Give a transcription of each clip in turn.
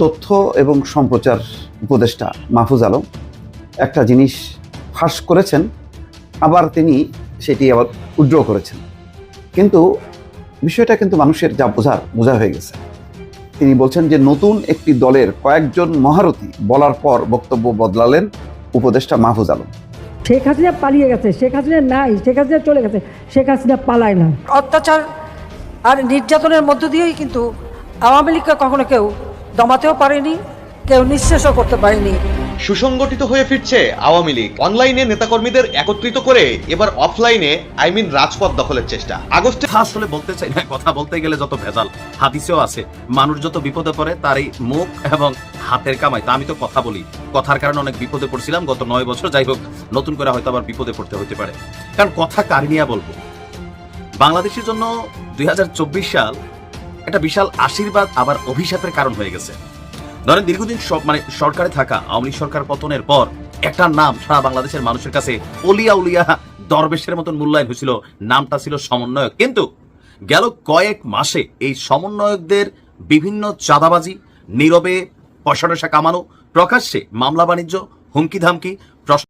তথ্য এবং সম্প্রচার উপদেষ্টা মাহফুজ আলম একটা জিনিস ফাঁস করেছেন আবার তিনি সেটি আবার উড্র করেছেন। কিন্তু বিষয়টা কিন্তু মানুষের যা বোঝার বোঝা হয়ে গেছে। তিনি বলছেন যে নতুন একটি দলের কয়েকজন মহারথী বলার পর বক্তব্য বদলালেন উপদেষ্টা মাহফুজ আলম। শেখ হাসিনা পালিয়ে গেছে শেখ হাসিনা নাই শেখ হাসিনা চলে গেছে শেখ হাসিনা পালায় না। অত্যাচার আর নির্যাতনের মধ্য দিয়েই কিন্তু আওয়ামী লীগকে কখনো কেউ দমাতেও পারেনি কেউ নিঃশেষও করতে পারেনি। সুসংগঠিত হয়ে ফিরছে আওয়ামী লীগ। অনলাইনে নেতাকর্মীদের একত্রিত করে এবার অফলাইনে আই মিন রাজপথ দখলের চেষ্টা। আগস্টে আসলে বলতে চাই না কথা বলতে গেলে যত ভেজাল হাদিসেও আছে মানুষ যত বিপদে পড়ে তার এই মুখ এবং হাতের কামাই। তা আমি তো কথা বলি। কথার কারণে অনেক বিপদে পড়ছিলাম গত নয় বছর। যাই হোক নতুন করে হয়তো আবার বিপদে পড়তে হতে পারে। কারণ কথা কার নিয়ে বলব? বাংলাদেশের জন্য দুই সাল একটা বিশাল আশীর্বাদ আবার অভিশাপের কারণ হয়ে গেছে। ধরেন দীর্ঘদিন সব মানে সরকারে থাকা আওয়ামী লীগ সরকার পতনের পর একটা নাম সারা বাংলাদেশের মানুষের কাছে অলিয়া উলিয়া দরবেশের মতন মূল্যায়ন হয়েছিল, নামটা ছিল সমন্বয়ক। কিন্তু গেল কয়েক মাসে এই সমন্বয়কদের বিভিন্ন চাঁদাবাজি, নীরবে পয়সা টয়সা কামানো, প্রকাশ্যে মামলা বাণিজ্য হুমকি ধামকি প্রশ্ন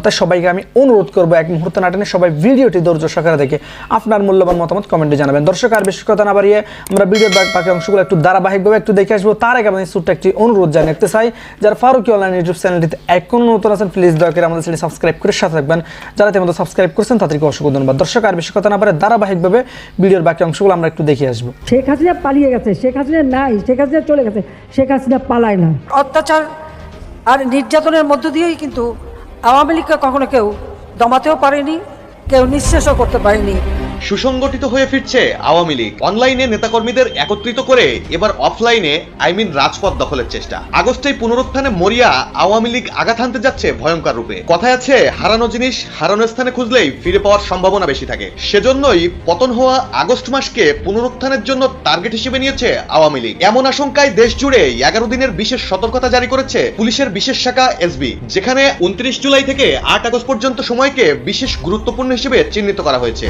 তাই সবাইকে আমি অনুরোধ করব এক মুহূর্তে নাটনে সবাই ভিডিওটি ধৈর্য সহকারে দেখে আপনার মূল্যবান মতামত কমেন্টে জানাবেন। দর্শক আর বেশি কথা না বাড়িয়ে আমরা ভিডিওর বাকি- অংশগুলো একটু ধারাবাহিকভাবে একটু দেখে আসব। তার আগে আমাদের ছোট্ট একটি অনুরোধ জানিয়ে রাখতে চাই যারা ফারুকি অনলাইন ইউটিউব চ্যানেলটিতে এখন নতুন আছেন প্লিজ দয়া করে আমাদের চ্যানেল সাবস্ক্রাইব করে সাথে থাকবেন। যারা ইতিমধ্যে সাবস্ক্রাইব করেছেন তাদেরকে অসংখ্য ধন্যবাদ। দর্শক আর বেশি কথা না পারে ধারাবাহিকভাবে ভিডিওর বাকি অংশগুলো আমরা একটু দেখে আসব। শেখ হাসিনা পালিয়ে গেছে শেখ হাসিনা নাই শেখ হাসিনা চলে গেছে শেখ হাসিনা পালায় না। অত্যাচার আর নির্যাতনের মধ্য দিয়েই কিন্তু আওয়ামী লীগকে কখনো কেউ দমাতেও পারেনি কেউ নিঃশেষও করতে পারেনি। সুসংগঠিত হয়ে ফিরছে আওয়ামী লীগ। অনলাইনে নেতাকর্মীদের একত্রিত করে এবার অফলাইনে, আই মিন রাজপথ দখলের চেষ্টা। আগস্টেই পুনরুত্থানে মরিয়া আওয়ামী লীগ আঘাত হানতে যাচ্ছে ভয়ঙ্কর রূপে। কথায় আছে, হারানো জিনিস হারানো স্থানে খুঁজলেই ফিরে পাওয়ার সম্ভাবনা বেশি থাকে। সেজন্যই পতন হওয়া আগস্ট মাসকে পুনরুত্থানের জন্য টার্গেট হিসেবে নিয়েছে আওয়ামী লীগ। এমন আশঙ্কায় দেশ জুড়ে এগারো দিনের বিশেষ সতর্কতা জারি করেছে পুলিশের বিশেষ শাখা এসবি। যেখানে উনত্রিশ জুলাই থেকে আট আগস্ট পর্যন্ত সময়কে বিশেষ গুরুত্বপূর্ণ হিসেবে চিহ্নিত করা হয়েছে।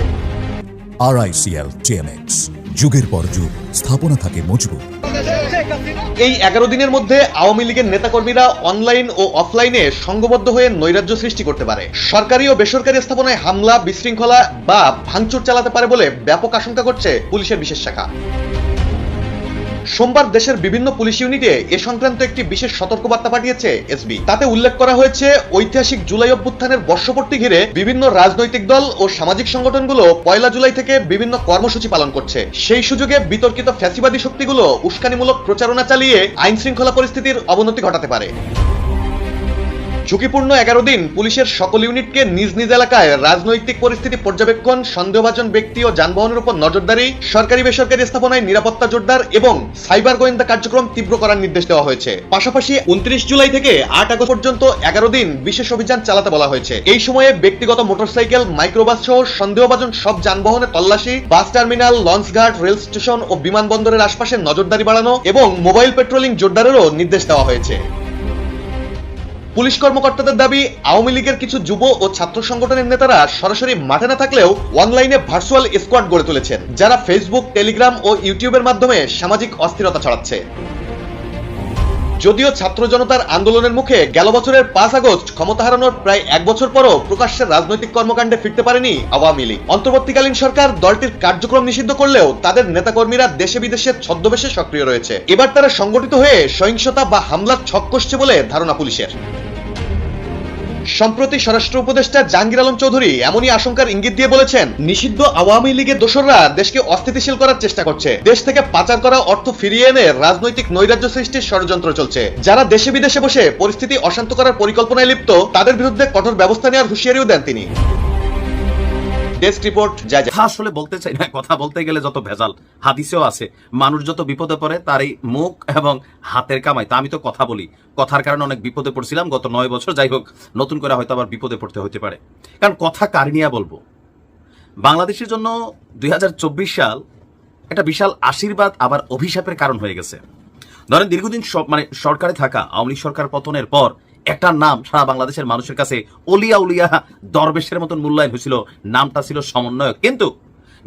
আরআইসিএল টিএমএক্স যুগের পর যুগ, স্থাপনা থাকে মজবুত। এই এগারো দিনের মধ্যে আওয়ামী লীগের নেতাকর্মীরা অনলাইন ও অফলাইনে সংঘবদ্ধ হয়ে নৈরাজ্য সৃষ্টি করতে পারে। সরকারি ও বেসরকারি স্থাপনায় হামলা, বিশৃঙ্খলা বা ভাঙচুর চালাতে পারে বলে ব্যাপক আশঙ্কা করছে পুলিশের বিশেষ শাখা। সোমবার দেশের বিভিন্ন পুলিশ ইউনিটে এ সংক্রান্ত একটি বিশেষ সতর্কবার্তা পাঠিয়েছে এসবি। তাতে উল্লেখ করা হয়েছে, ঐতিহাসিক জুলাই অভ্যুত্থানের বর্ষপূর্তি ঘিরে বিভিন্ন রাজনৈতিক দল ও সামাজিক সংগঠনগুলো পয়লা জুলাই থেকে বিভিন্ন কর্মসূচি পালন করছে। সেই সুযোগে বিতর্কিত ফ্যাসিবাদী শক্তিগুলো উস্কানিমূলক প্রচারণা চালিয়ে আইন শৃঙ্খলা পরিস্থিতির অবনতি ঘটাতে পারে। ঝুঁকিপূর্ণ এগারো দিন পুলিশের সকল ইউনিটকে নিজ নিজ এলাকায় রাজনৈতিক পরিস্থিতি পর্যবেক্ষণ, সন্দেহভাজন ব্যক্তি ও যানবাহনের উপর নজরদারি, সরকারি বেসরকারি স্থাপনায় নিরাপত্তা জোরদার এবং সাইবার গোয়েন্দা কার্যক্রম তীব্র করার নির্দেশ দেওয়া হয়েছে। পাশাপাশি উনত্রিশ জুলাই থেকে আট আগস্ট পর্যন্ত এগারো দিন বিশেষ অভিযান চালাতে বলা হয়েছে। এই সময়ে ব্যক্তিগত মোটরসাইকেল, মাইক্রোবাস সহ সন্দেহভাজন সব যানবাহনে তল্লাশি, বাস টার্মিনাল, লঞ্চঘাট, রেল স্টেশন ও বিমানবন্দরের আশপাশে নজরদারি বাড়ানো এবং মোবাইল পেট্রোলিং জোরদারেরও নির্দেশ দেওয়া হয়েছে। পুলিশ কর্মকর্তাদের দাবি, আওয়ামী লীগের কিছু যুব ও ছাত্র সংগঠনের নেতারা সরাসরি মাঠে না থাকলেও অনলাইনে ভার্চুয়াল স্কোয়াড গড়ে তুলেছেন, যারা ফেসবুক টেলিগ্রাম ও ইউটিউবের মাধ্যমে সামাজিক অস্থিরতা ছড়াচ্ছে। যদিও ছাত্র জনতার আন্দোলনের মুখে গেল বছরের পাঁচ আগস্ট ক্ষমতা হারানোর প্রায় এক বছর পরও প্রকাশ্যে রাজনৈতিক কর্মকাণ্ডে ফিরতে পারেনি আওয়ামী লীগ। অন্তর্বর্তীকালীন সরকার দলটির কার্যক্রম নিষিদ্ধ করলেও তাদের নেতাকর্মীরা দেশে বিদেশে ছদ্মবেশে সক্রিয় রয়েছে। এবার তারা সংগঠিত হয়ে সহিংসতা বা হামলার ছক কষছে বলে ধারণা পুলিশের। সম্প্রতি স্বরাষ্ট্র উপদেষ্টা জাহাঙ্গীর আলম চৌধুরী এমনই আশঙ্কার ইঙ্গিত দিয়ে বলেছেন, নিষিদ্ধ আওয়ামী লীগের দোসররা দেশকে অস্থিতিশীল করার চেষ্টা করছে। দেশ থেকে পাচার করা অর্থ ফিরিয়ে এনে রাজনৈতিক নৈরাজ্য সৃষ্টির ষড়যন্ত্র চলছে। যারা দেশে বিদেশে বসে পরিস্থিতি অশান্ত করার পরিকল্পনায় লিপ্ত, তাদের বিরুদ্ধে কঠোর ব্যবস্থা নেওয়ার হুঁশিয়ারিও দেন তিনি। ডেস্ক রিপোর্ট, যা যা আসলে বলতে চাই না, কথা বলতে গেলে যত ভেজাল হাদিসেও আছে, মানুষ যত বিপদে পড়ে তার এই মুখ এবং হাতের কামাই। তা আমি তো কথা বলি। কথার কারণে অনেক বিপদে পড়ছিলাম গত নয় বছর, যাই হোক, নতুন করে হয়তো আবার বিপদে পড়তে হতে পারে। কারণ কথা কার নিয়ে বলব? বাংলাদেশের জন্য দুই হাজার চব্বিশ সাল একটা বিশাল আশীর্বাদ, আবার অভিশাপের কারণ হয়ে গেছে। ধরেন দীর্ঘদিন মানে সরকারে থাকা, আওয়ামী সরকার পতনের পর একটা নাম সারা বাংলাদেশের মানুষের কাছে অলিয়া উলিয়া দরবেশের মতন মূল্যায়ন হয়েছিল। নামটা ছিল সমন্বয়ক। কিন্তু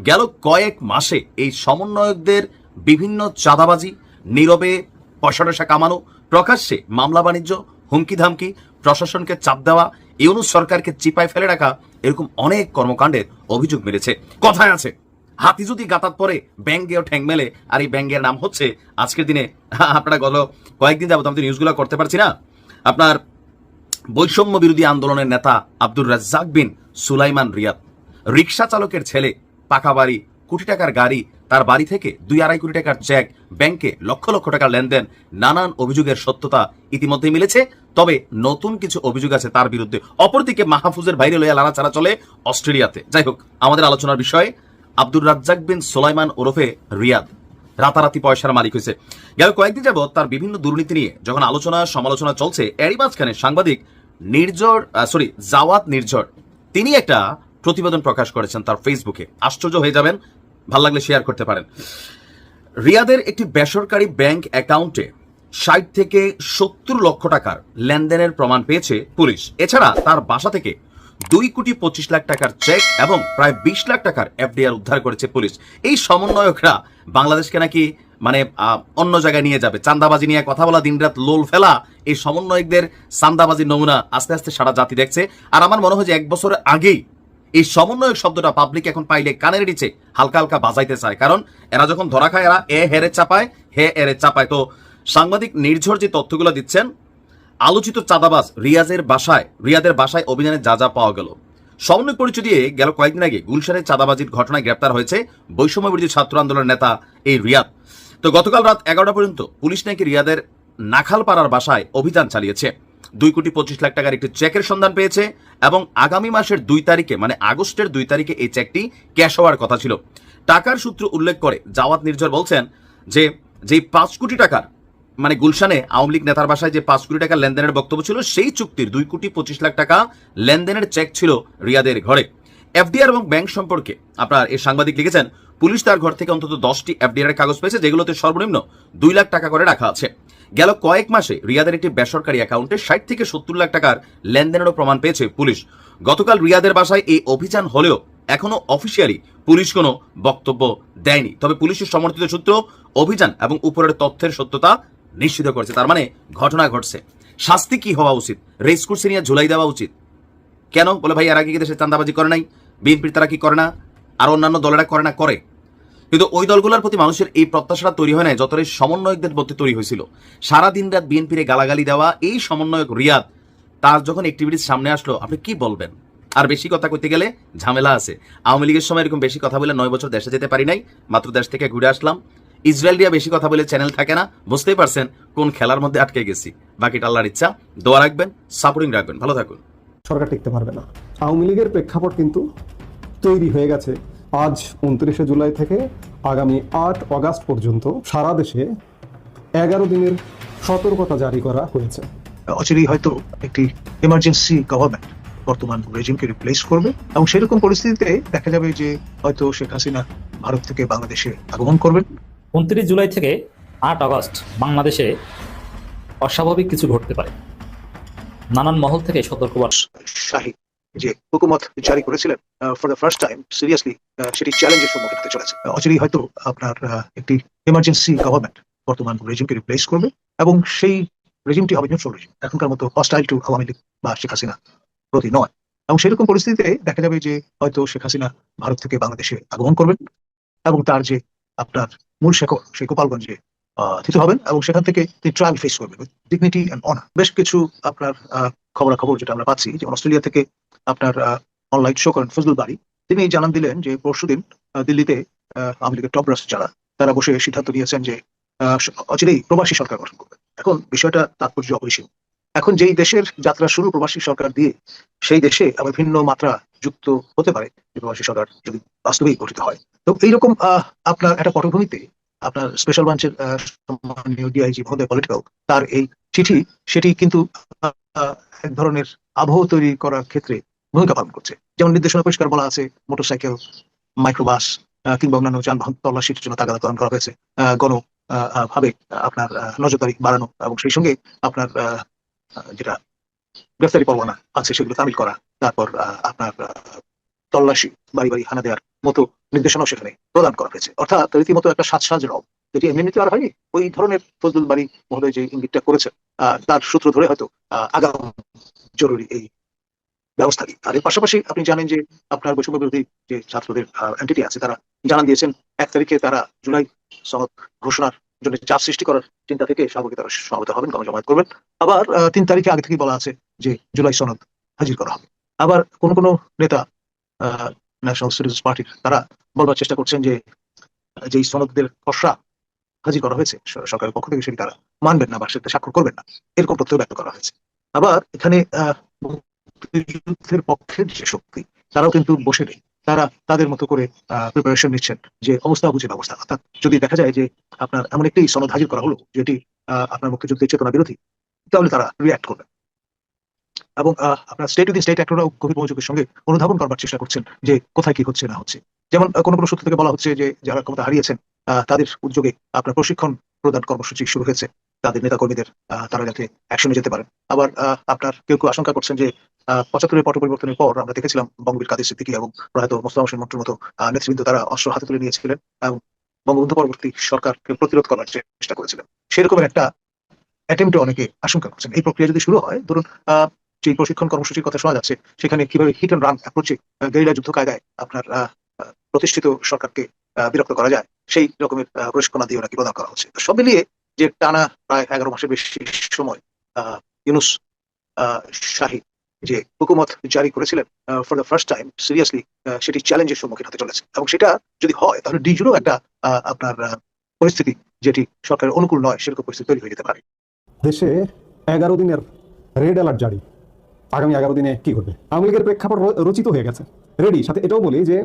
গেল কয়েক মাসে এই সমন্বয়কদের বিভিন্ন চাঁদাবাজি, নীরবে পয়সা টয়সা কামানো, প্রকাশ্যে মামলা বাণিজ্য হুমকি ধামকি প্রশাসনকে চাপ দেওয়া, ইউনুস সরকারকে চিপায় ফেলে রাখা, এরকম অনেক কর্মকাণ্ডের অভিযোগ মেরেছে। কথায় আছে, হাতি যদি গাতাত পরে ব্যাঙ্গেও ঠ্যাং মেলে, আর এই ব্যাঙ্গের নাম হচ্ছে, আজকের দিনে, আপনারা গত কয়েকদিন যাবত আমি নিউজগুলো করতে পারছি না। আপনার বৈষম্য বিরোধী আন্দোলনের নেতা আব্দুর রাজ্জাক বিন সুলাইমান রিয়াদ। রিক্সা চালকের ছেলে, পাকা বাড়ি, কোটি টাকার গাড়ি, তার বাড়ি থেকে দুই আড়াই কোটি টাকার চেক ব্যাংকে লক্ষ লক্ষ টাকার লেনদেন, নানান অভিযোগের সত্যতা ইতিমধ্যে মিলেছে। তবে নতুন কিছু অভিযোগ আছে তার বিরুদ্ধে। অপরদিকে মাহফুজের বাইরে লইয়া লাড়াচাড়া চলে অস্ট্রেলিয়াতে। যাই হোক, আমাদের আলোচনার বিষয় আব্দুর রাজ্জাক বিন সোলাইমান ওরফে রিয়াদ। রাতারাতি পয়সার মালিক হয়েছে। গেল কয়েকদিন যাবৎ তার বিভিন্ন দুর্নীতি নিয়ে যখন আলোচনা সমালোচনা চলছে, এরই মাঝখানে সাংবাদিক নির্ঝর সরি জাওয়াত নির্ঝর, তিনি একটা প্রতিবেদন প্রকাশ করেছেন তার ফেসবুকে আশ্চর্য হয়ে যাবেন, ভালো লাগলে শেয়ার করতে পারেন। রিয়াদের একটি বেসরকারি ব্যাংক অ্যাকাউন্টে ষাট থেকে সত্তর লক্ষ টাকার লেনদেনের প্রমাণ পেয়েছে পুলিশ। এছাড়া তার বাসা থেকে দুই কোটি পঁচিশ লাখ টাকার চেক এবং প্রায় বিশ লাখ টাকার এফডিআর উদ্ধার করেছে পুলিশ। এই সমন্বয়করা বাংলাদেশকে নাকি মানে অন্য জায়গায় নিয়ে যাবে। চান্দাবাজি নিয়ে কথা বলা, দিনরাত লোল ফেলা, এই সমন্বয়কদের চান্দাবাজি নমুনা আস্তে আস্তে সারা জাতি দেখছে। আর আমার মনে হয় যে এক বছর আগেই এই সমন্বয়ক শব্দটা পাবলিক এখন পাইলে কানের নিচে হালকা হালকা বাজাইতে চায়। কারণ এরা যখন ধরা খায়, এরা এ হেরে চাপায়, হে এরে চাপায়। তো সাংবাদিক নির্ঝর যে তথ্যগুলো দিচ্ছেন। আলোচিত চাঁদাবাজ রিয়াজের বাসায়, রিয়াদের বাসায় অভিযানে যা যা পাওয়া গেল। সমন্বয় পরিচয় দিয়ে গেল কয়েকদিন আগে গুলশানের চাঁদাবাজির ঘটনায় গ্রেপ্তার হয়েছে বৈষম্য বিরোধী ছাত্র আন্দোলনের নেতা এই রিয়াদ। তো গতকাল রাত এগারোটা পর্যন্ত পুলিশ নাকি রিয়াদের নাখালপাড়ার বাসায় অভিযান চালিয়েছে। দুই কোটি পঁচিশ লাখ টাকার একটি চেকের সন্ধান পেয়েছে এবং আগামী মাসের দুই তারিখে মানে আগস্টের দুই তারিখে এই চেকটি ক্যাশ হওয়ার কথা ছিল। টাকার সূত্র উল্লেখ করে জাওয়াত নির্ঝর বলছেন যে, যেই পাঁচ কোটি টাকার মানে গুলশানে আওয়ামী লীগ নেতার বাসায় যে পাঁচ কোটি টাকা লেনদেনের বক্তব্য ছিল, সেই চুক্তির দুই কোটি পঁচিশ লাখ টাকা লেনদেনের চেক ছিল রিয়াদের ঘরে। এফডিআর এবং ব্যাংক সম্পর্কে আপনার এই সাংবাদিক লিখেছেন, পুলিশ তার ঘর থেকে অন্তত দশটি এফডিআর এর কাগজ পেয়েছে, যেগুলোতে সর্বনিম্ন দুই লাখ টাকা করে রাখা আছে। গেল কয়েক মাসে রিয়াদের একটি বেসরকারি অ্যাকাউন্টে ষাট থেকে সত্তর লাখ টাকার লেনদেনেরও প্রমাণ পেয়েছে পুলিশ। গতকাল রিয়াদের বাসায় এই অভিযান হলেও এখনও অফিসিয়ালি পুলিশ কোনো বক্তব্য দেয়নি। তবে পুলিশের সমর্থিত সূত্র, অভিযান এবং উপরের তথ্যের সত্যতা নিশ্চিত করেছে। তার মানে ঘটনা ঘটছে। শাস্তি কি হওয়া উচিত? রেস কোর্সে নিয়ে ঝুলাই দেওয়া উচিত। কেন? বলে ভাই আর আগে কি দেশে চান্দাবাজি করে নাই? বিএনপির তারা কি করে না? আর অন্যান্য দলেরা করে না? করে। কিন্তু ওই দলগুলোর প্রতি মানুষের এই প্রত্যাশাটা তৈরি হয় নাই যতটা সমন্বয়কদের মধ্যে তৈরি হয়েছিল। সারা দিন রাত বিএনপির গালাগালি দেওয়া, এই সমন্বয়ক রিয়াদ, তার যখন অ্যাক্টিভিটিস সামনে আসলো, আপনি কি বলবেন? আর বেশি কথা কইতে গেলে ঝামেলা আছে। আওয়ামী লীগের সময় এরকম বেশি কথা বলে নয় বছর দেশে যেতে পারি নাই, মাত্র দেশ থেকে ঘুরে আসলাম। ইসরায়েল দিয়া বেশি কথা বলে চ্যানেল থাকে না। বুঝতেই পারছেন কোন খেলার মধ্যে আটকে গেছি। বাকিটা আল্লাহর ইচ্ছা। দোয়া রাখবেন সাপোর্টিং রাখবেন। ভালো থাকুন। সরকার টিকতে পারবে না। আওয়ামী লীগের প্রেক্ষাপট কিন্তু তৈরি হয়ে গেছে। আজ উনত্রিশে জুলাই থেকে আগামী আট অগাস্ট পর্যন্ত সারা দেশে এগারো দিনের সতর্কতা জারি করা হয়েছে। অচিরেই হয়তো একটি এমার্জেন্সি গভর্নমেন্ট বর্তমান রেজিমকে রিপ্লেস করবে এবং সেরকম পরিস্থিতিতে দেখা যাবে যে হয়তো শেখ হাসিনা ভারত থেকে বাংলাদেশে আগমন করবেন। উনত্রিশ জুলাই থেকে আট আগস্ট বাংলাদেশে অস্বাভাবিক কিছু ঘটতে পারে। নানান মহল থেকে সতর্কবার্তা। শাহী যে হুকুমত জারি করেছিলেন for the first time seriously সেটি চ্যালেঞ্জের সম্মুখীন হতে চলেছে। অচিরেই হয়তো আপনার একটি এমার্জেন্সি গভর্নমেন্ট বর্তমান রেজিমকে রিপ্লেস করবে এবং সেই রেজিমটি হবে নিউট্রাল রেজিম এখনকার মতো হস্টাইল টু আওয়ামী লীগ বা শেখ হাসিনা প্রতি নয়। এবং সেরকম পরিস্থিতিতে দেখা যাবে যে হয়তো শেখ হাসিনা ভারত থেকে বাংলাদেশে আগমন করবেন এবং তার যে আপনার মূল শেখর সেই গোপালগঞ্জে হবেন এবং সেখান থেকে তিনি ট্রায়াল ফেস করবেন ডিগনিটি অ্যান্ড অনার বেশ কিছু আপনার খবরাখবর যেটা আমরা পাচ্ছি যে অস্ট্রেলিয়া থেকে আপনার অনলাইন শো করেন ফজলুল বাড়ি তিনি জানান দিলেন যে পরশুদিন দিল্লিতে আওয়ামী লীগের টপ ব্রাস যারা, তারা বসে সিদ্ধান্ত নিয়েছেন যে অচিরেই প্রবাসী সরকার গঠন করবে এখন বিষয়টা তাৎপর্য অপরিসীম। এখন যেই দেশের যাত্রা শুরু প্রবাসী সরকার দিয়ে, সেই দেশে আবার ভিন্ন মাত্রা যুক্ত হতে পারে প্রবাসী সরকার যদি বাস্তবেই গঠিত হয়। তো এইরকম আপনার একটা পটভূমিতে আপনার স্পেশাল ব্রাঞ্চের ডিআইজি মহোদয় পলিটিক্যাল তার এই চিঠি, সেটি কিন্তু এক ধরনের আবহ তৈরি করার ক্ষেত্রে ভূমিকা পালন করছে। যেমন নির্দেশনা পরিষ্কার বলা আছে মোটরসাইকেল মাইক্রোবাস কিংবা অন্যান্য যানবাহন তল্লাশির জন্য তাগাদা তাগাদাকরণ করা হয়েছে। গণ ভাবে আপনার নজরদারি বাড়ানো এবং সেই সঙ্গে আপনার যেটা গ্রেফতারি পরোয়ানা আছে, সেগুলো তামিল করা। তারপর আপনার তল্লাশি বাড়ি বাড়ি হানা দেওয়ার মতো নির্দেশনাও সেখানে প্রদান করা হয়েছে। অর্থাৎ রীতিমতো একটা সাজসাজ রব। যেটি এমনি এমনিতে আর হয়নি, ওই ধরনের ফজলুল বাড়ি মহোদয় যে ইঙ্গিতটা করেছেন তার সূত্র ধরে হয়তো আগাম জরুরি এই ব্যবস্থা আর এর পাশাপাশি আপনি জানেন যে আপনার বৈষম্য বিরোধী যে ছাত্রদের এন্টিটি আছে, তারা জানান দিয়েছেন, এক তারিখে তারা জুলাই সনদ ঘোষণার জন্য চাপ সৃষ্টি করার চিন্তা থেকে স্বাভাবিক তারা সমাবেত হবেন, গণজমায়েত করবেন। আবার তিন তারিখে আগে থেকেই বলা আছে যে জুলাই সনদ হাজির করা হবে। আবার কোন কোন নেতা ন্যাশনাল সিটিজেন্স পার্টির তারা বলবার চেষ্টা করছেন যে, যেই সনদদের খসড়া হাজির করা হয়েছে সরকারের পক্ষ থেকে সেটি তারা মানবেন না বা সেটা স্বাক্ষর করবেন না। এরকম তথ্য ব্যক্ত করা হয়েছে। আবার এখানে মুক্তিযুদ্ধের পক্ষের যে শক্তি, তারাও কিন্তু বসে নেই। তারা তাদের মতো করে প্রিপারেশন নিচ্ছেন যে অবস্থা বুঝে ব্যবস্থা। অর্থাৎ যদি দেখা যায় যে আপনার এমন একটি সনদ হাজির করা হলো, যেটি আপনার মুক্তিযুদ্ধের চেতনা বিরোধী, তাহলে তারা রিয়াক্ট করবে এবং আপনার স্টেট উইদিন স্টেট অ্যাক্টরাও গভীর মনোযোগের সঙ্গে অনুধাবন করবার চেষ্টা করছেন যে কোথায় কি হচ্ছে, না হচ্ছে। যেমন কোনো কোনো সূত্র থেকে বলা হচ্ছে যে যারা ক্ষমতা হারিয়েছেন তাদের উদ্যোগে আপনার প্রশিক্ষণ প্রদান কর্মসূচি শুরু হয়েছে। তাদের নেতাকর্মীদের তারা যাতে অ্যাকশনে যেতে পারেন। আবার আপনার কেউ কেউ আশঙ্কা করছেন যে পঁচাত্তরের পট পরিবর্তনের পর আমরা দেখেছিলাম বঙ্গবীর কাদের সিদ্দিকী এবং প্রয়াত মোস্তফা হোসেন মন্ত্রীর মতো নেতৃবৃন্দ তারা অস্ত্র হাতে তুলে নিয়েছিলেন এবং বঙ্গবন্ধু পরবর্তী সরকারকে প্রতিরোধ করার চেষ্টা করেছিলেন। সেরকমের একটা অ্যাটেম্পটে অনেকে আশঙ্কা করছেন। এই প্রক্রিয়া যদি শুরু হয়, ধরুন যে প্রশিক্ষণ কর্মসূচির কথা শোনা যাচ্ছে সেখানে কীভাবে হিট অ্যান্ড রান অ্যাপ্রোচে গেরিলা যুদ্ধ কায়দায় আপনার প্রতিষ্ঠিত সরকারকে বিরক্ত করা যায় সেই রকমের আহ, প্রশিক্ষণাদিও নাকি প্রদান করা হচ্ছে। সব মিলিয়ে যে টানা প্রায় এগারো মাসের বেশি সময় ইউনুস শাহী যে হুকুমত জারি করেছিলেন for the first time seriously সেটি চ্যালেঞ্জের সম্মুখীন হতে চলেছে। এবং সেটা যদি হয় তাহলে ডিজুরও একটা আপনার পরিস্থিতি যেটি সরকারের অনুকূল নয় সেরকম পরিস্থিতি তৈরি হয়ে যেতে পারে। দেশে এগারো দিনের রেড অ্যালার্ট জারি। আগামী এগারো দিনে কি ঘটবে? আওয়ামী লীগের প্রেক্ষাপট রচিত হয়ে গেছে। রেডি সাথে এটাও বলি যে,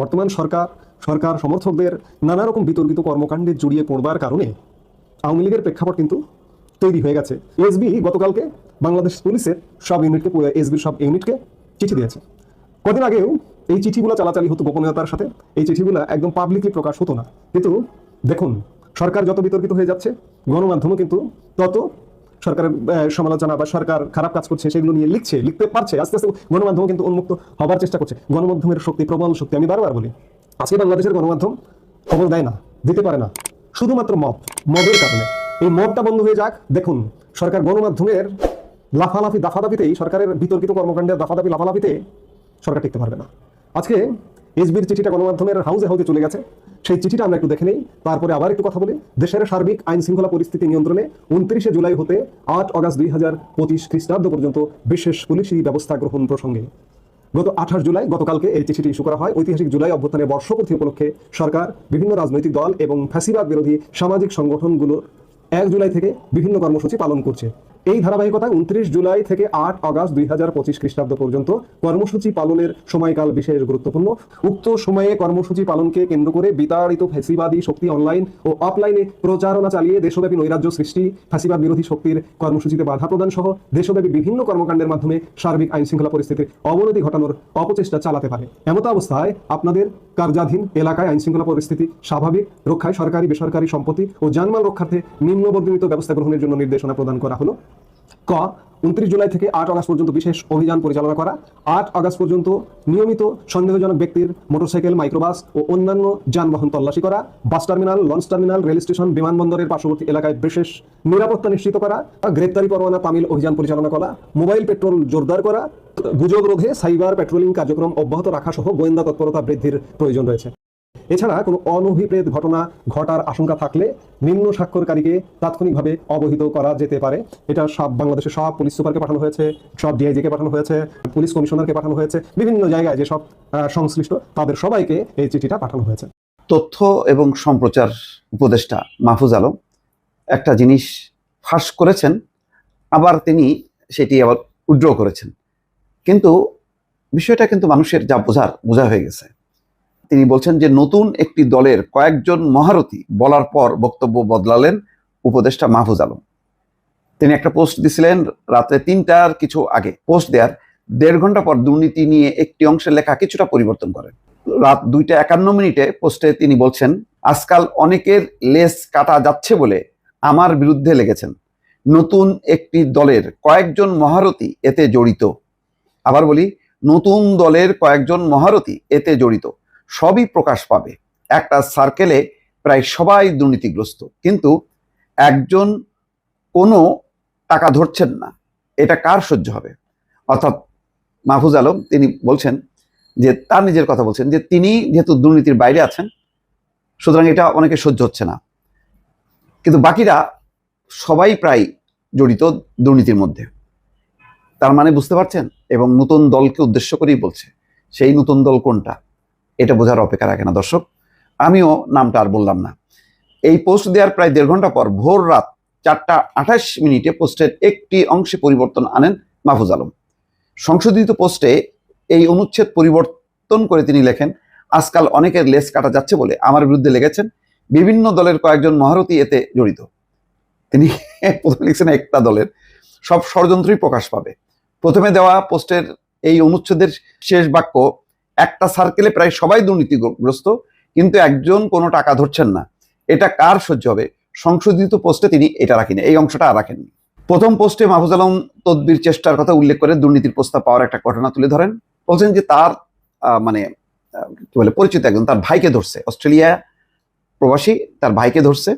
বর্তমান সরকার সরকার সমর্থকদের নানা রকম বিতর্কিত কর্মকাণ্ডে জড়িয়ে পড়বার কারণে আওয়ামী লীগের প্রেক্ষাপট কিন্তু তৈরি হয়ে গেছে। এসবি গতকালকে বাংলাদেশ পুলিশের সব ইউনিটকে এসবির সব ইউনিটকে চিঠি দিয়েছে। কদিন আগেও এই চিঠিগুলো চালাচালি হতো গোপনীয়তার সাথে। এই চিঠিগুলো একদম পাবলিকলি প্রকাশ হতো না। কিন্তু দেখুন, সরকার যত বিতর্কিত হয়ে যাচ্ছে, গণমাধ্যমও কিন্তু তত সরকারের সমালোচনা বা সরকার খারাপ কাজ করছে, সেগুলো নিয়ে লিখছে, লিখতে পারছে। আস্তে আস্তে গণমাধ্যম কিন্তু উন্মুক্ত হবার চেষ্টা করছে। গণমাধ্যমের শক্তি, প্রবল শক্তি, আমি বারবার বলি, আজকে বাংলাদেশের গণমাধ্যম খবর দেয় না, দিতে পারে না। শুধুমাত্র মব, মবের কারণে। এই মবটা বন্ধ হয়ে যাক, দেখুন, সরকার গণমাধ্যমের লাফালাফি, দাফাদাফিতেই সরকারের বিতর্কিত কর্মকাণ্ডের দাফাদাফি, লাফালাফিতে সরকার টিকতে পারবে না। আজকে এসবির চিঠিটা গণমাধ্যমের হাউসে হাউসে চলে গেছে। সেই চিঠিটা আমরা একটু দেখে নেই। তারপরে আবার একটু কথা বলি। দেশের সার্বিক আইন শৃঙ্খলা পরিস্থিতি নিয়ন্ত্রণে উনত্রিশে জুলাই হতে আট অগাস্ট দুই হাজার পঁচিশ খ্রিস্টাব্দ পর্যন্ত বিশেষ পুলিশি ব্যবস্থা গ্রহণ প্রসঙ্গে। গত আঠাশ জুলাই গতকালকে এই চিঠিটি ইস্যু করা হয়। ঐতিহাসিক জুলাই অভ্যুত্থানের বর্ষপূর্তি উপলক্ষে সরকার, বিভিন্ন রাজনৈতিক দল এবং ফ্যাসিবাদ বিরোধী সামাজিক সংগঠনগুলো এক জুলাই থেকে বিভিন্ন কর্মসূচি পালন করছে। এই ধারাবাহিকতায় উনত্রিশ জুলাই থেকে আট আগস্ট দুই হাজার পঁচিশ খ্রিস্টাব্দ পর্যন্ত কর্মসূচি পালনের সময়কাল বিশেষ গুরুত্বপূর্ণ। উক্ত সময়ে কর্মসূচি পালনকে কেন্দ্র করে বিতাড়িত ফ্যাসিবাদী শক্তি অনলাইন ও অফলাইনে প্রচারণা চালিয়ে দেশব্যাপী নৈরাজ্য সৃষ্টি ফ্যাসিবাদ বিরোধী শক্তির কর্মসূচিতে বাধা প্রদান সহ দেশব্যাপী বিভিন্ন কর্মকাণ্ডের মাধ্যমে সার্বিক আইন শৃঙ্খলা পরিস্থিতির অবনতি ঘটানোর অপচেষ্টা চালাতে পারে। এমত অবস্থায় আপনাদের কার্যাধীন এলাকায় আইন শৃঙ্খলা পরিস্থিতি স্বাভাবিক, রক্ষায় সরকারি, বেসরকারি সম্পত্তি ও জানমাল রক্ষার্থে নিম্নবর্ণিত ব্যবস্থা গ্রহণের জন্য নির্দেশনা প্রদান করা হলো। ক, উনত্রিশ জুলাই থেকে আট আগস্ট পর্যন্ত বিশেষ অভিযান পরিচালনা করা। আট আগস্ট পর্যন্ত নিয়মিত সন্দেহজনক ব্যক্তির মোটরসাইকেল, মাইক্রোবাস ও অন্যান্য যানবাহন তল্লাশি করা। Bus terminal, launch terminal, rail station, বিমানবন্দরের পার্শ্ববর্তী এলাকায় বিশেষ নিরাপত্তা নিশ্চিত করা। গ্রেপ্তারি পরোয়ানা তামিল অভিযান পরিচালনা করা। মোবাইল পেট্রোল জোরদার করা। গুজব রোধে সাইবার পেট্রোলিং কার্যক্রম অব্যাহত রাখা সহ গোয়েন্দা তৎপরতা বৃদ্ধির প্রয়োজন রয়েছে। এছাড়া কোনো অনভিপ্রেত ঘটনা ঘটার আশঙ্কা থাকলে নিম্ন স্বাক্ষরকারীকে তাৎক্ষণিকভাবে অবহিত করা যেতে পারে। এটা সব বাংলাদেশের সব পুলিশ সুপারকে পাঠানো হয়েছে, সব ডিআইজিকে পাঠানো হয়েছে, পুলিশ কমিশনারকে পাঠানো হয়েছে, বিভিন্ন জায়গায় যেসব সংশ্লিষ্ট তাদের সবাইকে এই চিঠিটা পাঠানো হয়েছে। তথ্য এবং সম্প্রচার উপদেষ্টা মাহফুজ আলম একটা জিনিস ফাঁস করেছেন, আবার তিনি সেটি আবার উইড্র করেছেন। কিন্তু বিষয়টা কিন্তু মানুষের যা বোঝার, বোঝা হয়ে গেছে। তিনি বলছেন যে নতুন একটি দলের কয়েকজন মহারথী বলার পর বক্তব্য বদলালেন উপদেষ্টা মাহফুজ আলম। তিনি একটা পোস্ট দিছিলেন রাতে তিনটার কিছু আগে। পোস্ট দেওয়ার দেড় ঘণ্টা পর দুর্নীতি নিয়ে একটি অংশের লেখা কিছুটা পরিবর্তন করেন। রাত দুইটা একান্ন মিনিটে পোস্টে তিনি বলছেন, আজকাল অনেকের লেস কাটা যাচ্ছে বলে আমার বিরুদ্ধে লেগেছেন। নতুন একটি দলের কয়েকজন মহারথী এতে জড়িত। আবার বলি, নতুন দলের কয়েকজন মহারথী এতে জড়িত। সবই প্রকাশ পাবে। একটা সার্কেলে প্রায় সবাই দুর্নীতিগ্রস্ত। কিন্তু একজন কোনো টাকা ধরছেন না। এটা কার সহ্য হবে? অর্থাৎ মাহফুজ আলম তিনি বলছেন যে, তার নিজের কথা বলছেন যে, তিনি যেহেতু দুর্নীতির বাইরে আছেন, সুতরাং এটা অনেকে সহ্য হচ্ছে না। কিন্তু বাকিরা সবাই প্রায় জড়িত দুর্নীতির মধ্যে। তার মানে বুঝতে পারছেন? এবং নতুন দলকে উদ্দেশ্য করেই বলছে। সেই নতুন দল কোনটা? এটা বোঝার অপেক্ষা রাখে না, দর্শক। আমিও নামটা আর বললাম না। এই পোস্ট দেওয়ার প্রায় দেড় ঘণ্টা পর ভোর রাত চারটা আঠাশ মিনিটে পোস্টের একটি অংশে পরিবর্তন আনেন মাহফুজ আলম। সংশোধিত পোস্টে এই অনুচ্ছেদ পরিবর্তন করে তিনি লেখেন, আজকাল অনেকের লেস কাটা যাচ্ছে বলে আমার বিরুদ্ধে লেগেছেন। বিভিন্ন দলের কয়েকজন মহারথী এতে জড়িত। তিনি প্রথমে লিখছেন, একটা দলের। সব ষড়যন্ত্রই প্রকাশ পাবে। প্রথমে দেওয়া পোস্টের এই অনুচ্ছেদের শেষ বাক্য একটা সার্কেলে প্রায় সবাই দুর্নীতিগ্রস্ত, কিন্তু একজন কোনো টাকা ধরছেন না। এটা কার সহ্য হবে? সংশোধিত পোস্টে তিনি এটা রাখেনি এই অংশটা আর রাখেননি। প্রথম পোস্টে মাহফুজ আলম তদবির চেষ্টার কথা উল্লেখ করে দুর্নীতির প্রস্তাব পাওয়ার একটা ঘটনা তুলে ধরেন। বলছেন যে তার মানে কি বলে, পরিচিত একজন, তার ভাইকে ধরছে। অস্ট্রেলিয়া প্রবাসী, তার ভাইকে ধরছে।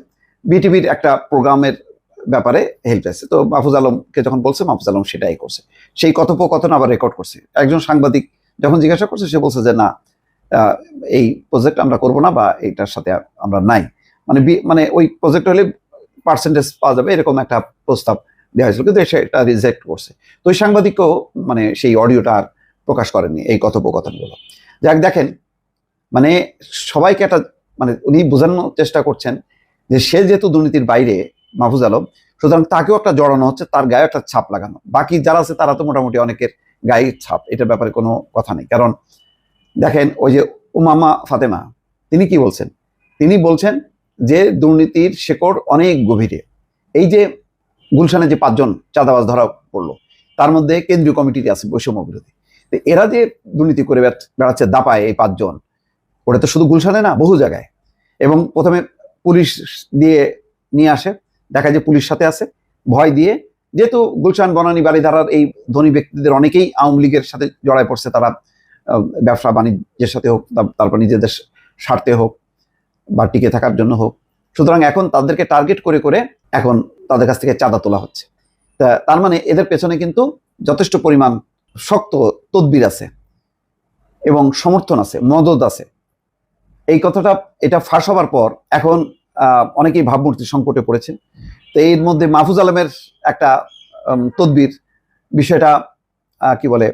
বিটিভির একটা প্রোগ্রামের ব্যাপারে হেল্প চাইছে। তো মাহফুজ আলমকে যখন বলছে, মাহফুজ আলম সেটাই করছে। সেই কথোপকথন আবার রেকর্ড করছে। একজন সাংবাদিক যখন জিজ্ঞাসা করছে, সে বলছে যে, না এই প্রজেক্ট আমরা করব না বা এইটার সাথে আমরা নাই। মানে মানে ওই প্রজেক্ট হলে পার্সেন্টেজ পাওয়া যাবে, এরকম একটা প্রস্তাব দেওয়া হয়েছিল, কিন্তু সেটা রিজেক্ট করছে। তো ওই সাংবাদিকও মানে সেই অডিওটা আর প্রকাশ করেননি এই কথোপকথনগুলো। যাক, দেখেন মানে সবাইকে একটা মানে উনি বোঝানোর চেষ্টা করছেন যে, সে যেহেতু দুর্নীতির বাইরে, মাহফুজ আলম, সুতরাং তাকেও একটা জড়ানো হচ্ছে, তার গায়ে একটা ছাপ লাগানো। বাকি যারা আছে, তারা তো মোটামুটি অনেকের গায়ে ছাপ, এটার ব্যাপারে কোনো কথা নেই। কারণ দেখেন, ওই যে উমামা ফাতেমা, তিনি কি বলছেন? তিনি বলছেন যে দুর্নীতির শেকড় অনেক গভীরে। এই যে গুলশানে যে পাঁচজন চাঁদাবাজ ধরা পড়ল, তার মধ্যে কেন্দ্রীয় কমিটিতে আছে বৈষম্য বিরোধী। তো এরা যে দুর্নীতি করে বেড়া- বেড়াচ্ছে দাপায় এই পাঁচজন ওটা তো শুধু গুলশানে না, বহু জায়গায়। এবং প্রথমে পুলিশ দিয়ে নিয়ে আসে, দেখা যায় পুলিশ সাথে আছে, ভয় দিয়ে যেহেতু গুলশান বনানী বাড়িধারার এই ধনী ব্যক্তিদের অনেকেই আওয়ামী লীগের সাথে জড়ায় পড়ছে, তারা ব্যবসা বাণিজ্যের সাথে হোক তারপর নিজেদের স্বার্থে হোক বা টিকে থাকার জন্য হোক। সুতরাং এখন তাদেরকে টার্গেট করে করে এখন তাদের কাছ থেকে চাঁদা তোলা হচ্ছে। তা, তার মানে এদের পেছনে কিন্তু যথেষ্ট পরিমাণ শক্ত তদবির আছে এবং সমর্থন আছে, মদত আছে। এই কথাটা, এটা ফাঁস হবার পর এখন অনেকেই ভাবমূর্তি সংকটে পড়েছে। তো এর মধ্যে মাহফুজ আলমের একটা তদবির বিষয়টা কি বলে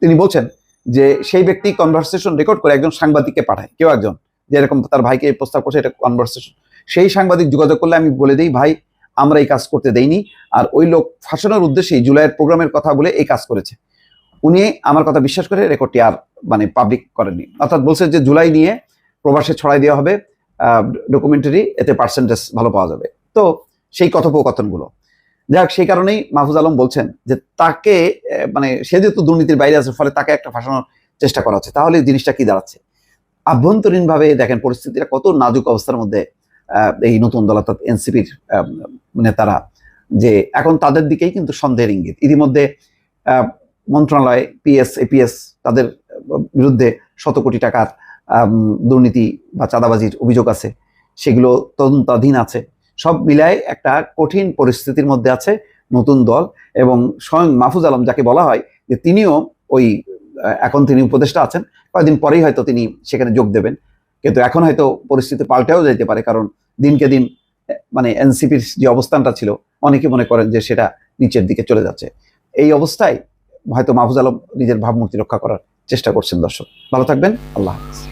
তিনি বলছেন যে সেই ব্যক্তি কনভারসেশন রেকর্ড করে একজন সাংবাদিককে পাঠায়। কেউ একজন, যে এরকম তার ভাইকে প্রস্তাব করছে, এটা কনভারসেশন সেই সাংবাদিক যোগাযোগ করলে আমি বলে দিই, ভাই, আমরা এই কাজ করতে দেইনি। আর ওই লোক ফাঁসানোর উদ্দেশ্যে জুলাইয়ের প্রোগ্রামের কথা বলে এই কাজ করেছে। উনি আমার কথা বিশ্বাস করে রেকর্ডটি আর মানে পাবলিক করেননি। অর্থাৎ বলছে যে জুলাই নিয়ে প্রবাসে ছড়াই দেওয়া হবে ডকুমেন্টারি এতে পার্সেন্টেজ ভালো পাওয়া যাবে। তো সেই কথোপকথনগুলো। যাক, সেই কারণেই মাহফুজ আলম বলছেন যে তাকে মানে সে যেহেতু দুর্নীতির বাইরে আছে, ফলে তাকে একটা ফাঁসানোর চেষ্টা করা হচ্ছে। তাহলে জিনিসটা কি দাঁড়াচ্ছে? আভ্যন্তরীণভাবে দেখেন পরিস্থিতিটা কত নাজুক অবস্থার মধ্যে এই নতুন দল অর্থাৎ এনসিপির নেতারা, যে এখন তাদের দিকেই কিন্তু সন্দেহের ইঙ্গিত। ইতিমধ্যে মন্ত্রণালয়, পিএস, এপিএস তাদের বিরুদ্ধে শত কোটি টাকার দুর্নীতি বা চাঁদাবাজির অভিযোগ আছে। সেগুলো তদন্তাধীন আছে। সব মিলায় একটা কঠিন পরিস্থিতির মধ্যে আছে নতুন দল এবং স্বয়ং মাহফুজ আলম যাকে বলা হয় যে তিনিও ওই এখন তিনি উপদেষ্টা আছেন। কয়েকদিন পরেই হয়তো তিনি সেখানে যোগ দেবেন। কিন্তু এখন হয়তো পরিস্থিতি পাল্টেও যেতে পারে কারণ দিনকে দিন মানে এনসিপির যে অবস্থানটা ছিল, অনেকে মনে করেন যে সেটা নিচের দিকে চলে যাচ্ছে। এই অবস্থায় হয়তো মাহফুজ আলম নিজের ভাবমূর্তি রক্ষা করার চেষ্টা করছেন দর্শক। ভালো থাকবেন। আল্লাহ হাফিজ।